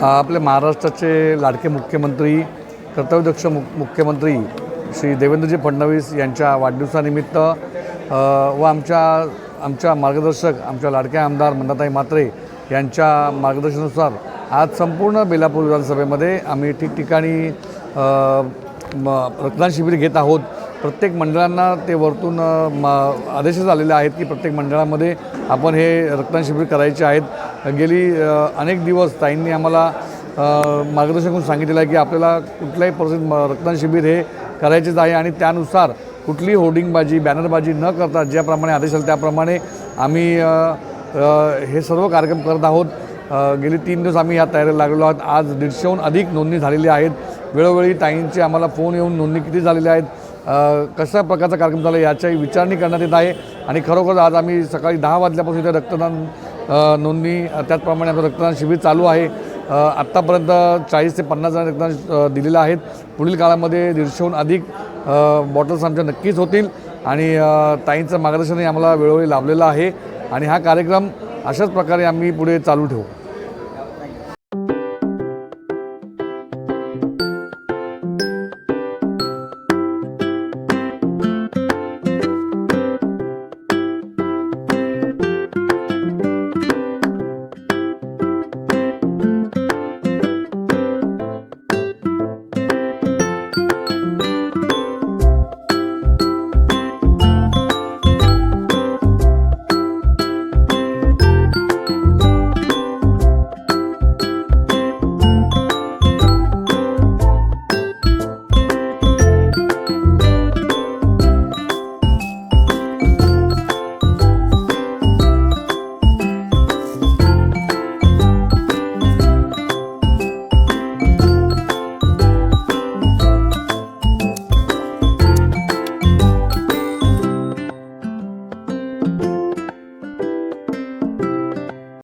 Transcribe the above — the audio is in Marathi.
आपले महाराष्ट्राचे लाडके मुख्यमंत्री कर्तव्यदक्ष मु मुख्यमंत्री श्री देवेंद्रजी फडणवीस यांच्या वाढदिवसानिमित्त व आमच्या आमच्या मार्गदर्शक आमच्या लाडक्या आमदार मंदाताई म्हात्रे यांच्या मार्गदर्शनानुसार आज संपूर्ण बेलापूर विधानसभेमध्ये आम्ही ठिकठिकाणी म रक्तदान शिबिर घेत आहोत. प्रत्येक मंडळांना ते वरतून म आदेश आलेले आहेत की प्रत्येक मंडळामध्ये आपण हे रक्तदान शिबिर करायचे आहेत. गेली अनेक दिवस ताईंनी आम्हाला अ, मार्गदर्शन करून सांगितलेलं आहे की आपल्याला कुठल्याही परिस्थितीत म- रक्तदान शिबिर हे करायचेच आहे आणि त्यानुसार कुठली होर्डिंगबाजी बॅनरबाजी न करता ज्याप्रमाणे आदेश आले त्याप्रमाणे आम्ही हे सर्व कार्यक्रम करत आहोत. गेली तीन दिवस आम्ही या तयारीला लागलेलो आहोत. आज दीडशेहून अधिक नोंदणी झालेली आहेत. वेळोवेळी टाईमचे आम्हाला फोन येऊन नोंदणी किती झालेल्या आहेत कशा प्रकारचा कार्यक्रम झाला याच्याही विचारणी करण्यात येत आहे. आणि खरोखर आज आम्ही सकाळी दहा वाजल्यापासून इथे रक्तदान नोंदणी त्याचप्रमाणे आमचं रक्तदान शिबिर चालू आहे. आत्तापर्यंत चाळीस ते पन्नास जण रक्तदान दिलेलं आहेत. पुढील काळामध्ये दीडशेहून अधिक बॉटल्स आमच्या नक्कीच होतील. आणि ताईंचं मार्गदर्शनही आम्हाला वेळोवेळी लाभलेलं आहे. आणि हा कार्यक्रम अशाच प्रकारे आम्ही पुढे चालू ठेवू.